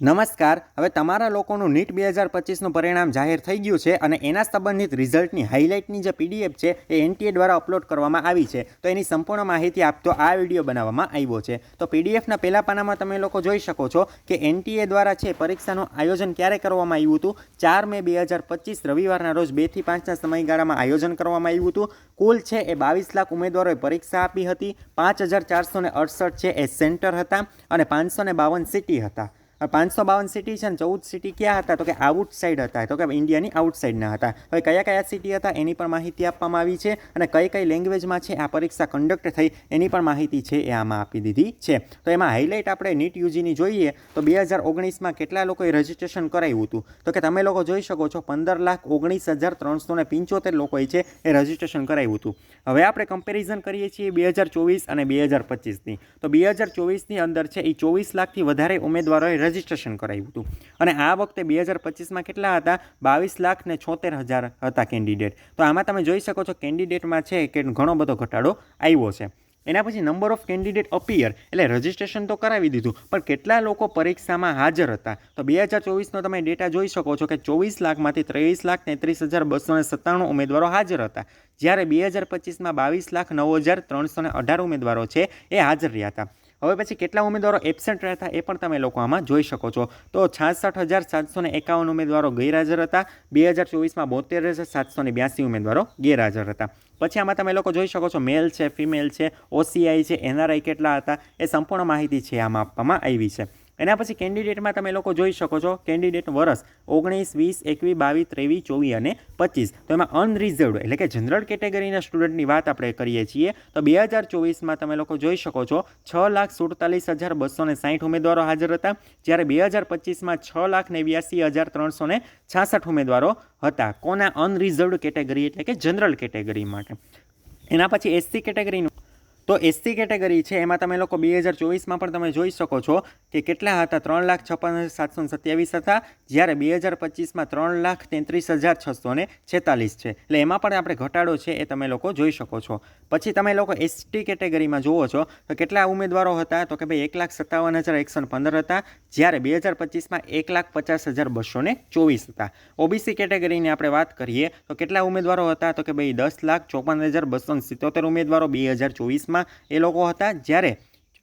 નમસ્કાર. હવે તમારા લોકોનું નીટ બે હજાર પચીસનું પરિણામ જાહેર થઈ ગયું છે અને એના સંબંધિત રિઝલ્ટની હાઇલાઇટની જે પીડીએફ છે એ એનટીએ દ્વારા અપલોડ કરવામાં આવી છે. તો એની સંપૂર્ણ માહિતી આપતો આ વીડિયો બનાવવામાં આવ્યો છે. તો પીડીએફના પહેલા પાનામાં તમે લોકો જોઈ શકો છો કે એનટીએ દ્વારા છે પરીક્ષાનું આયોજન ક્યારે કરવામાં આવ્યું હતું? ચાર મે બે હજાર પચીસ રવિવારના રોજ બેથી પાંચના સમયગાળામાં આયોજન કરવામાં આવ્યું હતું. કુલ છે એ બાવીસ લાખ ઉમેદવારોએ પરીક્ષા આપી હતી. પાંચ હજાર ચારસો ને અડસઠ છે એ સેન્ટર હતા અને પાંચસો ને બાવન સિટી હતા. પાંચસો બાવન સિટી છે ને ચૌદ સિટી ક્યાં હતા? તો કે આઉટ સાઈડ હતા. તો કે ઇન્ડિયાની આઉટ સાઈડના હતા. હવે કયા કયા સિટી હતા એની પણ માહિતી આપવામાં આવી છે અને કઈ કઈ લેંગ્વેજમાં છે આ પરીક્ષા કન્ડક્ટ થઈ એની પણ માહિતી છે એ આમાં આપી દીધી છે. તો એમાં હાઇલાઇટ આપણે નીટ યુજીની જોઈએ તો બે હજાર ઓગણીસમાં કેટલા લોકોએ રજિસ્ટ્રેશન કરાવ્યું હતું? તો કે તમે લોકો જોઈ શકો છો પંદર લાખ ઓગણીસ હજાર ત્રણસો ને પંચોતેર લોકોએ છે એ રજિસ્ટ્રેશન કરાવ્યું હતું. હવે આપણે કમ્પેરિઝન કરીએ છીએ બે હજાર ચોવીસ અને બે હજાર પચીસની. તો બે હજાર ચોવીસની અંદર છે એ ચોવીસ લાખથી વધારે ઉમેદવારોએ રજિસ્ટ્રેશન કરાવ્યું હતું. અને આ વખતે બે હજાર પચીસમાં કેટલા હતા? બાવીસ લાખ ને છોતેર હજાર હતા કેન્ડિડેટ. તો આમાં તમે જોઈ શકો છો કેન્ડિડેટમાં છે કે ઘણો બધો ઘટાડો આવ્યો છે. એના પછી નંબર ઓફ કેન્ડિડેટ અપિયર એટલે રજિસ્ટ્રેશન તો કરાવી દીધું, પણ કેટલા લોકો પરીક્ષામાં હાજર હતા? તો બે હજાર ચોવીસનો તમે ડેટા જોઈ શકો છો કે ચોવીસ લાખમાંથી ત્રેવીસ લાખ તેત્રીસ હજાર બસો ને સત્તાણું ઉમેદવારો હાજર હતા. જ્યારે બે હજાર પચીસમાં બાવીસ લાખ નવ હજાર ત્રણસો ને અઢાર ઉમેદવારો છે એ હાજર રહ્યા હતા. હવે પછી કેટલા ઉમેદવારો એબસેન્ટ રહ્યા એ પણ તમે લોકો આમાં જોઈ શકો છો. તો છાસઠ હજાર સાતસો એકાવન ઉમેદવારો ગેરહાજર હતા. બે હજાર ચોવીસમાં બોતેર હજાર સાતસો ને બ્યાસી ઉમેદવારો ગેરહાજર હતા. પછી આમાં તમે લોકો જોઈ શકો છો મેલ છે ફિમેલ છે ઓસીઆઈ છે એનઆરઆઈ કેટલા હતા એ સંપૂર્ણ માહિતી છે આમાં આપવામાં આવી છે. એના પછી કેન્ડિડેટમાં તમે લોકો જોઈ શકો છો, કેન્ડિડેટ વર્ષ ઓગણીસ, વીસ, એકવીસ, બાવીસ, ત્રેવીસ, ચોવીસ અને પચીસ. તો એમાં અનરિઝર્વડ એટલે કે જનરલ કેટેગરીના સ્ટુડન્ટની વાત આપણે કરીએ છીએ, તો બે હજાર ચોવીસમાં તમે લોકો જોઈ શકો છો, છ લાખ સુડતાલીસ હજાર બસો ને સાઠ ઉમેદવારો હાજર હતા, જ્યારે બે હજાર પચીસમાં છ લાખ નેવ્યાસી હજાર ત્રણસો ને છાસઠ ઉમેદવારો હતા. કોના અનરિઝર્વડ કેટેગરી એટલે કે જનરલ કેટેગરી માટે? એના પછી એસસી કેટેગરીનું તો એસટી કેટેગરી છે, એમાં તમે લોકો બે હજાર ચોવીસમાં પણ તમે જોઈ શકો છો કે કેટલા હતા? ત્રણ લાખ છપ્પન સાતસો સત્યાવીસ હતા, જ્યારે બે હજાર પચીસમાં ત્રણ લાખ તેત્રીસ હજાર છસો ને છેતાલીસ છે. એટલે એમાં પણ આપણે ઘટાડો છે એ તમે લોકો જોઈ શકો છો. પછી તમે લોકો એસટી કેટેગરીમાં જુઓ છો, તો કેટલા ઉમેદવારો હતા? તો કે ભાઈ એક લાખ સત્તાવન હજાર એકસો પંદર હતા, જ્યારે બે હજાર પચીસમાં એક લાખ પચાસ હજાર બસો ને ચોવીસ હતા. ઓબીસી કેટેગરીની આપણે વાત કરીએ, તો કેટલા ઉમેદવારો હતા? તો કે ભાઈ દસ લાખ ચોપન હજાર બસો સિત્તોતેર ઉમેદવારો, બે હજાર ચોવીસમાં એ લોકો હતા જ્યારે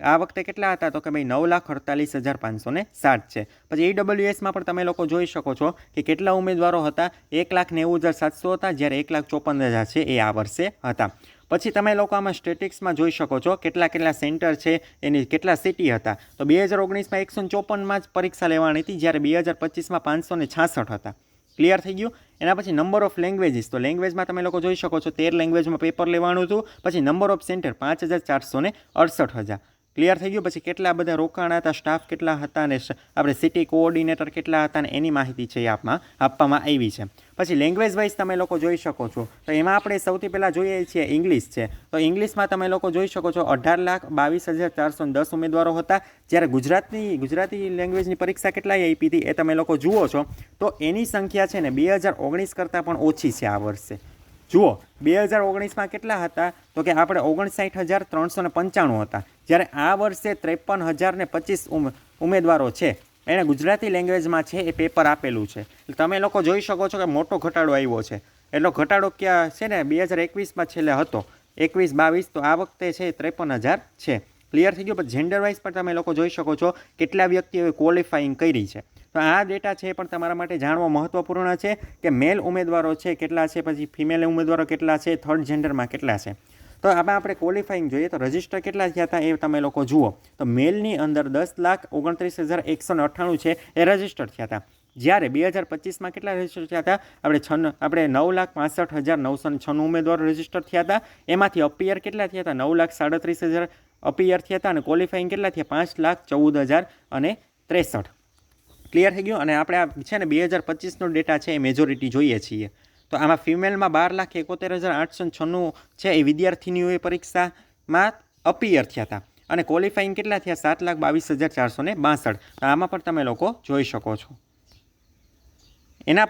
આ વખતે કેટલા હતા તો કે ભાઈ નવ લાખ અડતાલીસ હજાર પાંચસો ને સાઠ છે. પછી ઈડબ્લ્યુએસમાં પણ તમે લોકો જોઈ શકો છો કે કેટલા ઉમેદવારો હતા. એક લાખ નેવું હજાર સાતસો હતા જ્યારે એક લાખ ચોપન હજાર છે એ આ વર્ષે હતા. પછી તમે લોકો આમાં સ્ટેટિક્સમાં જોઈ શકો છો કેટલા કેટલા સેન્ટર છે, એની કેટલા સિટી હતા. તો બે હજાર ઓગણીસમાં એકસો ચોપનમાં જ પરીક્ષા લેવાની હતી જ્યારે બે હજાર પચીસમાં પાંચસો છાસઠ હતા. ક્લિયર થઈ ગયું? એના પછી નંબર ઓફ લેંગ્વેજીસ તો લેંગ્વેજમાં તમે લોકો જોઈ શકો છો તેર લેંગ્વેજમાં પેપર લેવાનું હતું. પછી નંબર ઓફ સેન્ટર પાંચ હજાર ચારસો ને અડસઠ હજાર. ક્લિયર થઈ ગયું? પછી કેટલા બધા રોકાણ હતા? સ્ટાફ કેટલા હતા? અને આપણે સિટી કોઓર્ડિનેટર કેટલા હતા? અને એની માહિતી છે આપમાં આપવામાં આવી છે. પછી લેંગ્વેજ વાઇઝ તમે લોકો જોઈ શકો છો. તો એમાં આપણે સૌથી પહેલાં જોઈએ છીએ ઇંગ્લિશ છે. તો ઇંગ્લિશમાં તમે લોકો જોઈ શકો છો અઢાર લાખ બાવીસ હજાર ચારસો દસ ઉમેદવારો હતા. જ્યારે ગુજરાતની ગુજરાતી લેંગ્વેજની પરીક્ષા કેટલાય આપી હતી એ તમે લોકો જુઓ છો. તો એની સંખ્યા છે ને બે હજાર ઓગણીસ કરતાં પણ ઓછી છે આ વર્ષે. જુઓ, બે હજાર ઓગણીસમાં કેટલા હતા? તો કે આપણે ઓગણસાઠ હજાર ત્રણસો ને પંચાણું હતા. જ્યારે આ વર્ષે ત્રેપન હજાર ને પચીસ ઉમેદવારો છે. એણે ગુજરાતી લેંગ્વેજમાં છે એ પેપર આપેલું છે. તમે લોકો જોઈ શકો છો કે મોટો ઘટાડો આવ્યો છે. એટલો ઘટાડો ક્યાં છે ને? બે હજાર એકવીસમાં છેલ્લે હતો. એકવીસ બાવીસ તો આ વખતે છે ત્રેપન હજાર છે. ક્લિયર થઈ ગયું? પણ જેન્ડર વાઇઝ પણ તમે લોકો જોઈ શકો છો કેટલા વ્યક્તિઓએ ક્વોલિફાઈંગ કરી છે. તો આ ડેટા છે પણ તમારા માટે જાણવો મહત્વપૂર્ણ છે કે મેલ ઉમેદવારો છે કેટલા છે, પછી ફિમેલ ઉમેદવારો કેટલા છે, થર્ડ જેન્ડરમાં કેટલા છે. તો આમાં આપણે ક્વોલિફાઈંગ જોઈએ તો રજિસ્ટર કેટલા થયા હતા એ તમે લોકો જુઓ. તો મેલની અંદર દસ લાખ ઓગણત્રીસ હજાર એકસો અઠ્ઠાણું છે એ રજિસ્ટર થયા હતા. જ્યારે બે હજાર પચીસમાં કેટલા રજિસ્ટર થયા હતા? આપણે છન આપણે નવ લાખ પાસઠ હજાર નવસો છન્નું ઉમેદવારો રજિસ્ટર થયા હતા. એમાંથી અપિયર કેટલા થયા હતા? નવ લાખ સાડત્રીસ હજાર અપિયર થયા હતા અને ક્વોલિફાઈંગ કેટલા થયા? પાંચ લાખ ચૌદ હજાર અને ત્રેસઠ. ક્લિયર થઈ ગયું અને આપણે આ છે ને બે હજાર પચીસનો ડેટા છે એ મેજોરિટી જોઈએ છીએ. તો આમાં ફિમેલમાં બાર લાખ એકોતેર હજાર આઠસો છન્નું છે એ વિદ્યાર્થીનીઓએ પરીક્ષામાં અપિયર થયા હતા. અને ક્વોલિફાઈંગ કેટલા થયા? સાત લાખ બાવીસ હજાર ચારસો ને બાસઠ. આમાં પણ તમે લોકો જોઈ શકો છો. એના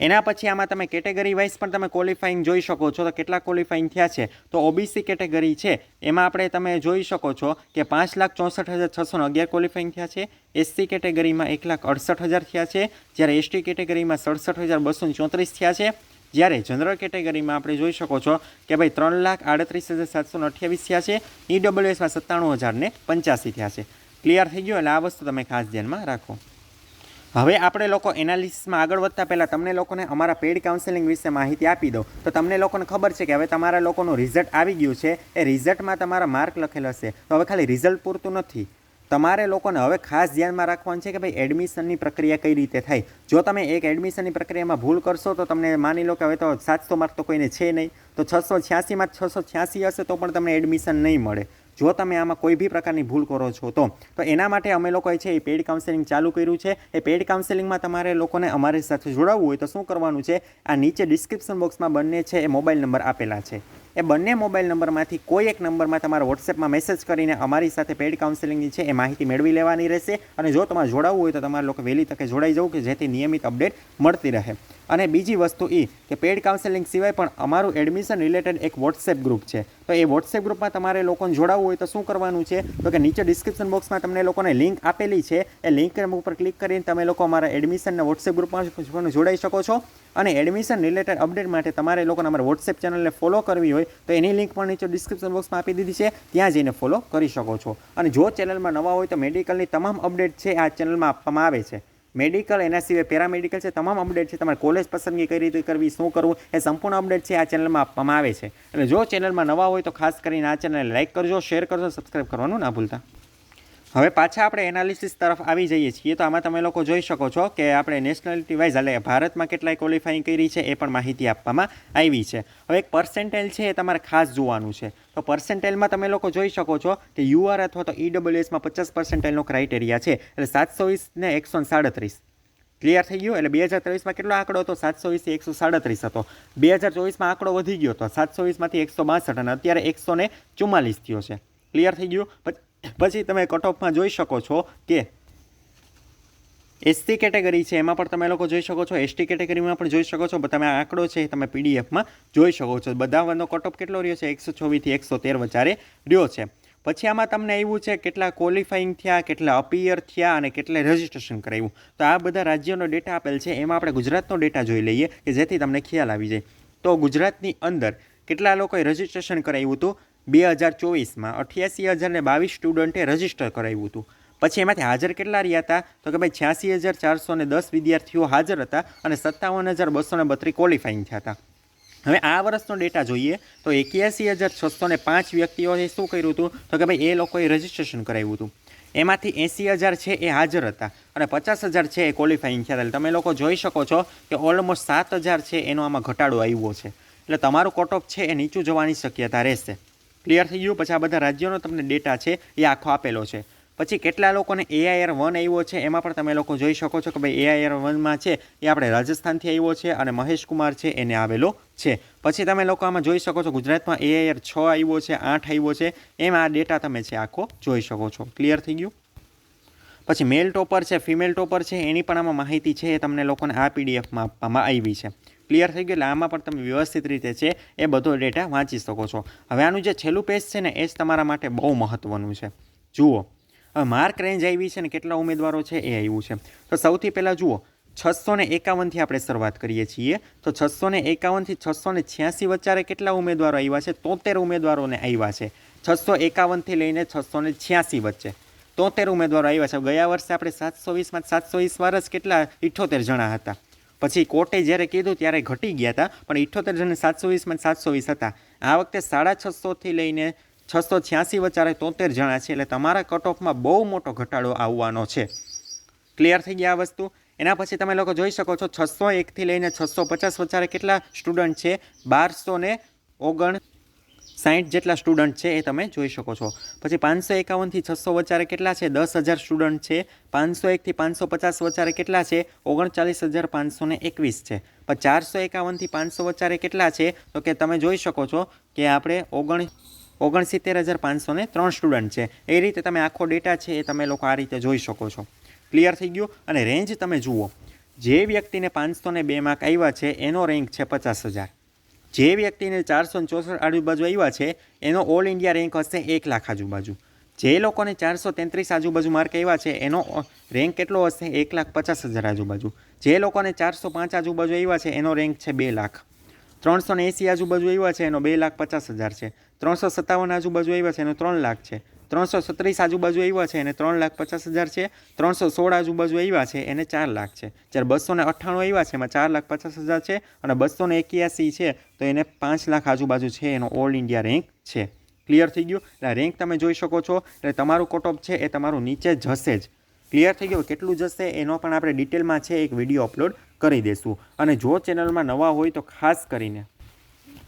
એના પછી આમાં તમે કેટેગરી વાઇઝ પણ તમે ક્વોલિફાઈંગ જોઈ શકો છો. તો કેટલા ક્વોલિફાઈંગ થયા છે? તો ઓબીસી કેટેગરી છે. એમાં આપણે તમે જોઈ શકો છો કે પાંચ લાખ ચોસઠ હજાર છસો અગિયાર ક્વોલિફાઈંગ થયા છે. એસસી કેટેગરીમાં એક લાખ અડસઠ હજાર થયા છે. જ્યારે એસટી કેટેગરીમાં સડસઠ હજાર બસો ચોત્રીસ થયા છે. જ્યારે જનરલ કેટેગરીમાં આપણે જોઈ શકો છો કે ભાઈ ત્રણ લાખ આડત્રીસ હજાર સાતસો અઠ્યાવીસ થયા છે. ઈડબ્લ્યુએસમાં સત્તાણું હજાર ને પંચ્યાસી થયા છે. ક્લિયર થઈ ગયો? એટલે આ વસ્તુ તમે ખાસ ધ્યાનમાં રાખો. હવે આપણે લોકો એનાલિસિસમાં આગળ વધતા પહેલાં તમને લોકોને અમારા પેડ કાઉન્સેલિંગ વિશે માહિતી આપી દો તો તમને લોકોને ખબર છે કે હવે તમારા લોકોનું રિઝલ્ટ આવી ગયું છે. એ રિઝલ્ટમાં તમારા માર્ક લખેલ હશે તો હવે ખાલી રિઝલ્ટ પૂરતું નથી. તમારે લોકોને હવે ખાસ ધ્યાનમાં રાખવાનું છે કે ભાઈ એડમિશનની પ્રક્રિયા કઈ રીતે થાય. જો તમે એક એડમિશનની પ્રક્રિયામાં ભૂલ કરશો તો તમને માની લો કે હવે તો સાતસો માર્ક તો કોઈને છે નહીં. તો છસો છ્યાસીમાં છસો છ્યાસી હશે તો પણ તમને એડમિશન નહીં મળે. જો તમે આમાં કોઈ બી પ્રકારની ભૂલ કરો છો, તો તો એના માટે અમે લોકોએ છે એ પેડ કાઉન્સેલિંગ ચાલુ કર્યું છે. એ પેડ કાઉન્સેલિંગમાં તમારે લોકોને અમારી સાથે જોડાવવું હોય તો શું કરવાનું છે? આ નીચે ડિસ્ક્રિપ્શન બોક્સમાં બંને છે એ મોબાઈલ નંબર આપેલા છે. એ બંને મોબાઈલ નંબરમાંથી કોઈ એક નંબરમાં તમારે વોટ્સએપમાં મેસેજ કરીને અમારી સાથે પેડ કાઉન્સેલિંગની છે, એ માહિતી મેળવી લેવાની રહેશે. અને જો તમારે જોડાવવું હોય તો તમારે લોકો વહેલી તકે જોડાઈ જવું કે જેથી નિયમિત અપડેટ મળતી રહે. અને બીજી વસ્તુ એ કે પેડ કાઉન્સેલિંગ સિવાય પણ અમારું એડમિશન રિલેટેડ એક વોટ્સએપ ગ્રુપ છે. તો એ વોટ્સએપ ગ્રુપમાં તમારે લોકોને જોડાવવું હોય તો શું કરવાનું છે? તો કે નીચે ડિસ્ક્રિપ્શન બોક્સમાં તમને લોકોને લિંક આપેલી છે. એ લિંક ઉપર ક્લિક કરીને તમે લોકો અમારા એડમિશનના વોટ્સએપ ગ્રુપમાં જોડાઈ શકો છો. અને એડમિશન રિલેટેડ અપડેટ માટે તમારે લોકોને અમારા વોટ્સએપ ચેનલને ફોલો કરવી હોય તો એની લિંક પણ નીચે ડિસ્ક્રિપ્શન બોક્સમાં આપી દીધી છે. ત્યાં જઈને ફોલો કરી શકો છો. અને જો ચેનલમાં નવા હોય તો મેડિકલની તમામ અપડેટ છે આ ચેનલમાં આપવામાં આવે છે. મેડિકલ એના સિવાય પેરામેડિકલ છે, તમામ અપડેટ છે. તમારે કોલેજ પસંદગી કઈ રીતે કરવી, શું કરવું, એ સંપૂર્ણ અપડેટ છે આ ચેનલમાં આપવામાં આવે છે. એટલે જો ચેનલમાં નવા હોય તો ખાસ કરીને આ ચેનલને લાઇક કરજો શેર કરજો સબસ્ક્રાઈબ કરવાનું ના ભૂલતા. હવે પાછા આપણે એનાલિસિસ તરફ આવી જઈએ છીએ તો આમાં તમે લોકો જોઈ શકો છો કે આપણે નેશનાલિટી વાઇઝ એટલે ભારતમાં કેટલાય ક્વોલિફાઈંગ કરી છે એ પણ માહિતી આપવામાં આવી છે. હવે એક પર્સન્ટેલ છે એ તમારે ખાસ જોવાનું છે. તો પર્સન્ટેલમાં તમે લોકો જોઈ શકો છો કે યુઆર અથવા તો ઈડબ્લ્યુએસમાં પચાસ પર્સન્ટેજનો ક્રાઇટેરિયા છે. એટલે સાતસો વીસ ને એકસો સાડત્રીસ. ક્લિયર થઈ ગયું? એટલે બે હજાર ત્રેવીસમાં કેટલો આંકડો હતો? સાતસો વીસથી એકસો સાડત્રીસ હતો. બે હજાર ચોવીસમાં આંકડો વધી ગયો હતો સાતસો વીસમાંથી એકસો બાસઠ અને અત્યારે એકસો ને ચુમ્માલીસ થયો છે. ક્લિયર થઈ ગયું? પછી તમે કટઓફમાં જોઈ શકો છો કે એસટી કેટેગરી છે, એમાં પણ તમે લોકો જોઈ શકો છો. એસટી કેટેગરીમાં પણ જોઈ શકો છો. તમે આંકડો છે તમે પીડીએફમાં જોઈ શકો છો. બધાનો કટ ઓફ કેટલો રહ્યો છે? એકસો છવ્વીસથી એકસો તેર વચારે રહ્યો છે. પછી આમાં તમને આવ્યું છે કેટલા ક્વોલિફાઈંગ થયા, કેટલા અપિયર થયા અને કેટલા રજિસ્ટ્રેશન કરાવ્યું તો આ બધા રાજ્યોનો ડેટા આપેલ છે. એમાં આપણે ગુજરાતનો ડેટા જોઈ લઈએ કે જેથી તમને ખ્યાલ આવી જાય. તો ગુજરાતની અંદર કેટલા લોકોએ રજિસ્ટ્રેશન કરાવ્યું હતું? બે હજાર ચોવીસમાં અઠ્યાસી હજાર ને બાવીસ સ્ટુડન્ટે રજિસ્ટર કરાવ્યું હતું. પછી એમાંથી હાજર કેટલા રહ્યા હતા? તો કે ભાઈ છ્યાસી હજાર ચારસો ને દસ વિદ્યાર્થીઓ હાજર હતા અને સત્તાવન હજાર બસો ને બત્રીસ ક્વોલિફાઈંગ થયા હતા. હવે આ વર્ષનો ડેટા જોઈએ તો એક્યાસી હજાર છસો ને પાંચ વ્યક્તિઓએ શું કર્યું હતું? તો કે ભાઈ એ લોકોએ રજીસ્ટ્રેશન કરાવ્યું હતું. એમાંથી એંસી હજાર છે એ હાજર હતા અને પચાસ હજાર છે એ ક્વોલિફાઈંગ થયા હતા. તમે લોકો જોઈ શકો છો કે ઓલમોસ્ટ સાત હજાર છે એનો આમાં ઘટાડો આવ્યો છે. એટલે તમારું કટ ઓફ છે એ નીચું જવાની શક્યતા રહેશે. ક્લિયર થઈ ગયું. પછી આ બધા રાજ્યોનો તમને ડેટા છે, એ આખો આપેલો છે. પછી કેટલા લોકોને એઆઈઆર વન આવ્યો છે, એમાં પણ તમે લોકો જોઈ શકો છો કે ભાઈ એઆઈઆર વનમાં છે, એ આપણે રાજસ્થાનથી આવ્યો છે અને મહેશ કુમાર છે, એને આવેલો છે. પછી તમે લોકો આમાં જોઈ શકો છો ગુજરાતમાં એઆઈઆર છ આવ્યો છે, આઠ આવ્યો છે, એમાં આ ડેટા તમે છે આખો જોઈ શકો છો. ક્લિયર થઈ ગયું? પછી મેલ ટોપર છે ફિમેલ ટોપર છે, એની પણ આમાં માહિતી છે, એ તમને લોકોને આ પીડીએફમાં આપવામાં આવી છે. ક્લિયર થઈ ગયું? એટલે આમાં પણ તમે વ્યવસ્થિત રીતે છે, એ બધો ડેટા વાંચી શકો છો. હવે આનું જે છેલ્લું પેજ છે ને, એ જ તમારા માટે બહુ મહત્ત્વનું છે. જુઓ. હવે માર્ક રેન્જ આવી છે ને, કેટલા ઉમેદવારો છે, એ આવ્યું છે. તો સૌથી પહેલાં જુઓ. છસો ને એકાવનથી આપણે શરૂઆત કરીએ છીએ. તો છસો ને એકાવનથી છસો ને છ્યાસી વચ્ચે કેટલા ઉમેદવારો આવ્યા છે? તોતેર ઉમેદવારોને આવ્યા છે. છસો એકાવનથી લઈને છસો ને છ્યાસી વચ્ચે. તોતેર ઉમેદવારો આવ્યા છે. ગયા વર્ષે આપણે સાતસો વીસમાં સાતસો વીસ વર્ષ કેટલા ઇઠ્ઠોતેર જણા હતા. પછી કોર્ટે જ્યારે કીધું ત્યારે ઘટી ગયા હતા, પણ ઇઠ્ઠોતેર જણ સાતસો વીસમાં સાતસો વીસ હતા. આ વખતે સાડા છસોથી લઈને છસો છ્યાસી વચારે તોતેર જણા છે, એટલે તમારા કટ ઓફમાં બહુ મોટો ઘટાડો આવવાનો છે. ક્લિયર થઈ ગયા આ વસ્તુ? એના પછી તમે લોકો જોઈ શકો છો, છસો એકથી લઈને છસો પચાસ વચારે કેટલા સ્ટુડન્ટ છે? બારસો ને ઓગણ સાઠ જેટલા સ્ટુડન્ટ છે એ તમે જોઈ શકો છો. પછી પાંચસો એકાવનથી છસો વચારે કેટલા છે? દસ હજાર સ્ટુડન્ટ છે. પાંચસો એકથી પાંચસો પચાસ વચારે કેટલા છે? ઓગણચાલીસ હજાર પાંચસો એકવીસ છે. પણ ચારસો એકાવનથી પાંચસો વચારે કેટલા છે? તો કે તમે જોઈ શકો છો કે આપણે ઓગણ, ઓગણસિત્તેર હજાર પાંચસો ત્રણ સ્ટુડન્ટ છે. એ રીતે તમે આખો ડેટા છે એ તમે લોકો આ રીતે જોઈ શકો છો. ક્લિયર થઈ ગયું? અને રેન્જ તમે જુઓ. જે વ્યક્તિને પાંચસો ને બે માર્ક આવ્યા છે, એનો રેન્ક છે પચાસ હજાર. જે વ્યક્તિને ચારસો ચોસઠ આજુબાજુ આવ્યા છે, એનો ઓલ ઇન્ડિયા રેન્ક હશે એક લાખ આજુબાજુ. જે લોકોને ચારસો તેત્રીસ આજુબાજુ માર્ક આવ્યા છે, એનો રેન્ક કેટલો હશે? એક લાખ પચાસ હજાર આજુબાજુ. જે લોકોને ચારસો પાંચ આજુબાજુ આવ્યા છે, એનો રેન્ક છે બે લાખ. ત્રણસો ને એંસી આજુબાજુ આવ્યા છે, એનો બે લાખ પચાસ હજાર છે. ત્રણસો સત્તાવન આજુબાજુ આવ્યા છે, એનો ત્રણ લાખ છે. ત્રણસો સત્રીસ આજુબાજુ આવ્યા છે એને ત્રણ લાખ પચાસ હજાર છે. ત્રણસો સોળ આજુબાજુ આવ્યા છે એને ચાર લાખ છે. જ્યારે બસો ને અઠ્ઠાણું આવ્યા છે એમાં ચાર લાખ પચાસ હજાર છે અને બસો ને એક્યાસી છે તો એને પાંચ લાખ આજુબાજુ છે એનો ઓલ ઇન્ડિયા રેન્ક છે. ક્લિયર થઈ ગયું? એટલે રેન્ક તમે જોઈ શકો છો. એટલે તમારું કટઓફ છે એ તમારું નીચે જશે જ. ક્લિયર થઈ ગયું? કેટલું જશે એનો પણ આપણે ડિટેલમાં છે એક વીડિયો અપલોડ કરી દઈશું અને જો ચેનલમાં નવા હોય તો ખાસ કરીને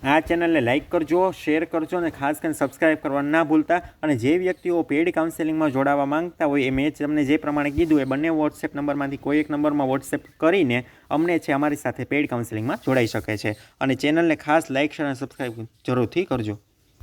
આ ચેનલને લાઇક કરજો, શેર કરજો અને ખાસ કરીને સબસ્ક્રાઇબ કરવાનું ના ભૂલતા. અને જે વ્યક્તિઓ પેડ કાઉન્સેલિંગમાં જોડાવા માંગતા હોય, એ મેં તમને જે પ્રમાણે કીધું, એ બંને વોટ્સએપ નંબરમાંથી કોઈ એક નંબરમાં વોટ્સએપ કરીને અમને છે અમારી સાથે પેડ કાઉન્સેલિંગમાં જોડાઈ શકે છે. અને ચેનલને ખાસ લાઇક શેર અને સબસ્ક્રાઇબ જરૂરથી કરજો.